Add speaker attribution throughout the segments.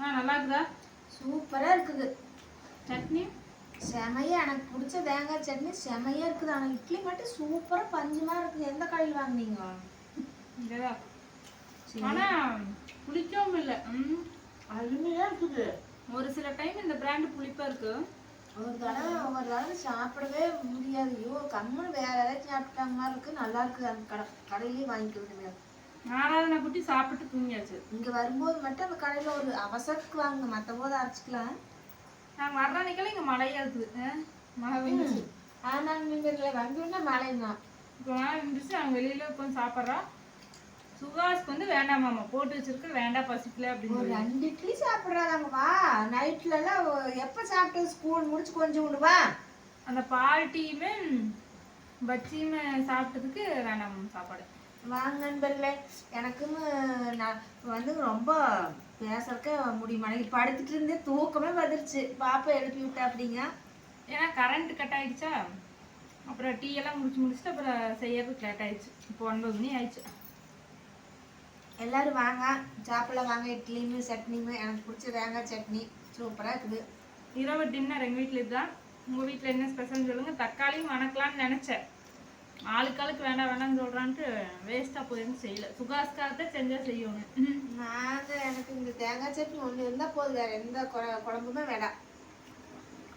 Speaker 1: ஆ நல்லா இருக்குதா
Speaker 2: சூப்பராக இருக்குது.
Speaker 1: சட்னி?
Speaker 2: செமையா எனக்கு பிடிச்ச தேங்காய் சட்னி செமையா இருக்குது. ஆனால் இட்லி மட்டும் சூப்பராக பஞ்சுமா இருக்குது. எந்த கடையில் வாங்குனீங்க?
Speaker 1: இங்கதான்.
Speaker 2: சரி.
Speaker 1: ஆனா புளிக்கவும் இல்லை. ம்.
Speaker 2: அருமையாக இருக்குது.
Speaker 1: ஒரு சில டைம் இந்த பிராண்ட் புளிப்பா இருக்கு.
Speaker 2: ஒரு தடவை ஒரு தடவை சாப்பிடவே முடியாது. ஐயோ கம்முன்னு வேற ஏதாச்சும் சாப்பிட்டாங்க மாதிரி இருக்கு. நல்லா இருக்குது. அந்த கடை கடையிலேயே வாங்கிக்கிறது
Speaker 1: ஆராதனை குட்டி சாப்பிட்டு தூங்கியாச்சு.
Speaker 2: இங்கே வரும்போது மட்டும் அந்த கடையில் ஒரு அவசரத்துக்கு வாங்க மற்ற போது அரைச்சிக்கலாம்.
Speaker 1: நாங்க வர்ற அன்னைக்கெல்லாம் இங்க மழையா இருக்குது. மழை பெஞ்சிச்சு.
Speaker 2: ஆனால் நீங்கள் வந்தோடனே மழைங்க
Speaker 1: இப்போ மழை பெஞ்சிச்சு அவங்க வெளியில உட்காந்து சாப்பிட்றோம் சுகாஸ்க்கு வந்து வேண்டாம் மாமா போட்டு வச்சிருக்க வேண்டாம் பசிக்கல அப்படின்னு
Speaker 2: ஒரு. ரெண்டு இட்லி சாப்பிட்றாங்க வா. நைட்ல எல்லாம் எப்போ சாப்பிட்டு ஸ்கூல் முடிச்சு கொஞ்சம் உண்டு வா.
Speaker 1: அந்த பால் டீயுமே பச்சியுமே சாப்பிட்டதுக்கு வேண்டாம் சாப்பாடு.
Speaker 2: வாங்க நண்பர்களே எனக்கும் நான் வந்து ரொம்ப பேசுறக்க முடியுமா படுத்துட்டு இருந்தே தூக்கமே வந்துருச்சு. பாப்பா எழுப்பி விட்டா அப்படிங்க
Speaker 1: ஏன்னா கரண்ட் கட் ஆயிடுச்சா? அப்புறம் டீ எல்லாம் முடிச்சு முடிச்சுட்டு அப்புறம் செய்யறதுக்கு லேட் ஆயிடுச்சு. இப்போ ஒன்பது மணி ஆயிடுச்சு.
Speaker 2: எல்லாரும் வாங்க. சாப்பிடலாம் வாங்க. இட்லியும் சட்னியும் எனக்கு பிடிச்ச தேங்காய் சட்னி. சூப்பராக இருக்குது.
Speaker 1: இரவு டின்னர் எங்கள் வீட்டில் இதுதான். உங்கள் வீட்டில் என்ன ஸ்பெஷல்னு சொல்லுங்கள் தக்காளியும் வணக்கலாம்னு நினச்சேன். ஆளுக்காளுக்கு வேண்டாம் வேண்டாம்னு சொல்கிறான்ட்டு வேஸ்ட்டாக போயிருந்து செய்யல. சுகாஸ்காகத்தான் செஞ்சால் செய்யணும்.
Speaker 2: நாங்கள் எனக்கு இந்த தேங்காய் சட்னி ஒன்று இருந்தால் போதும். வேறு எந்த குழ- குழம்புமே வேண்டாம்.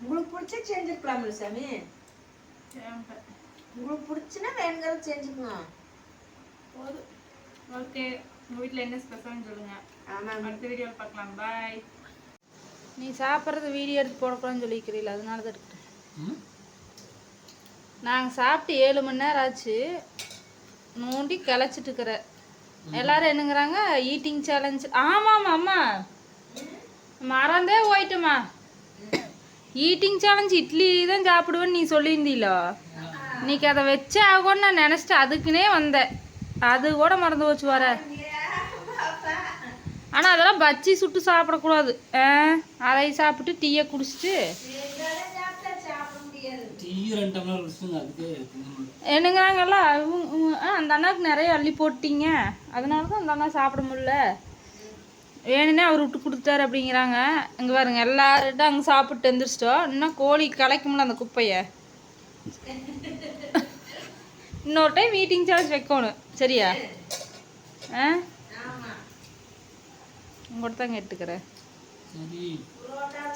Speaker 2: உங்களுக்கு பிடிச்ச செஞ்சுருக்கலாம்ல சாமி. உங்களுக்கு பிடிச்சுன்னா வேணுங்கிறத செஞ்சுக்கோங்க
Speaker 1: போதும். ஓகே. உங்கள் வீட்டில் என்ன ஸ்பெஷல்னு சொல்லுங்கள்
Speaker 2: ஆமாம்
Speaker 1: அடுத்த வீடியோவில் பார்க்கலாம். பாய் நீ சாப்பிட்றது வீடியோ எடுத்து போடக்கூடாதுன்னு சொல்லிக்கிறீங்களா அதனால தான் இருக்கட்டும் நாங்கள் சாப்பிட்டு ஏழு மணி நேரம் ஆச்சு. நோண்டி கிளச்சிட்டு இருக்கிற. எல்லாரும் என்னங்கிறாங்க? ஈட்டிங் சேலஞ்ச் ஆமாம் அம்மா மறந்தே போயிட்டுமா ஈட்டிங் சேலஞ்ச் இட்லி தான் சாப்பிடுவேன்னு நீ சொல்லியிருந்தீங்களோ இன்னைக்கு அதை வச்சே ஆகும்னு நான் நினச்சிட்டு அதுக்குன்னே வந்தேன். அது கூட மறந்து போச்சு வர ஆனால் அதெல்லாம் பச்சி சுட்டு சாப்பிடக்கூடாது. ஆ, அதை சாப்பிட்டு டீயை குடிச்சிட்டு
Speaker 2: சாப்பிட முடியாது
Speaker 3: டீ ரெண்டு டம்ளர் குடிச்சுங்க அதுக்கு திங்கணும்.
Speaker 1: என்னங்கிறாங்கல்ல அந்த அண்ணாவுக்கு நிறைய அள்ளி போட்டீங்க. அதனால தான் அந்த அண்ணா சாப்பிட முடியல. வேணுனே அவர் விட்டு கொடுத்தாரு அப்படிங்கிறாங்க. இங்கே பாருங்க எல்லார்கிட்ட அங்கே சாப்பிட்டு எந்திரிச்சிட்டோம். இன்னும் கோழி கலைக்கும்ல அந்த குப்பையை. இன்னொரு டைம் மீட்டிங் சார்ஜ் வைக்கணும். சரியா? ஆ? உங்கள்கிட்ட தான் கேட்டுக்கிறேன்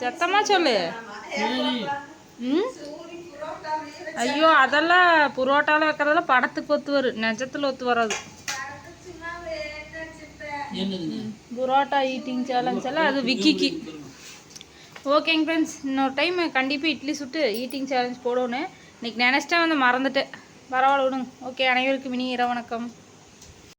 Speaker 1: சத்தமாக சொல்லு. ம்? ஐயோ அதெல்லாம் புரோட்டால வைக்கிறதெல்லாம் படத்துக்கு ஒத்து வரும் நிஜத்தில் ஒத்து வராது. புரோட்டா ஈட்டிங் சேலஞ்ச் எல்லாம் அது விக்கிக்கு. ஓகேங்க ஃப்ரெண்ட்ஸ் இன்னொரு டைம் கண்டிப்பாக இட்லி சுட்டு ஈட்டிங் சேலஞ்ச் போடணும் இன்னைக்கு நினச்சிட்டேன் வந்து மறந்துட்டேன். பரவாயில்ல விடுங்க. ஓகே அனைவருக்கும் இனி இரவு வணக்கம்.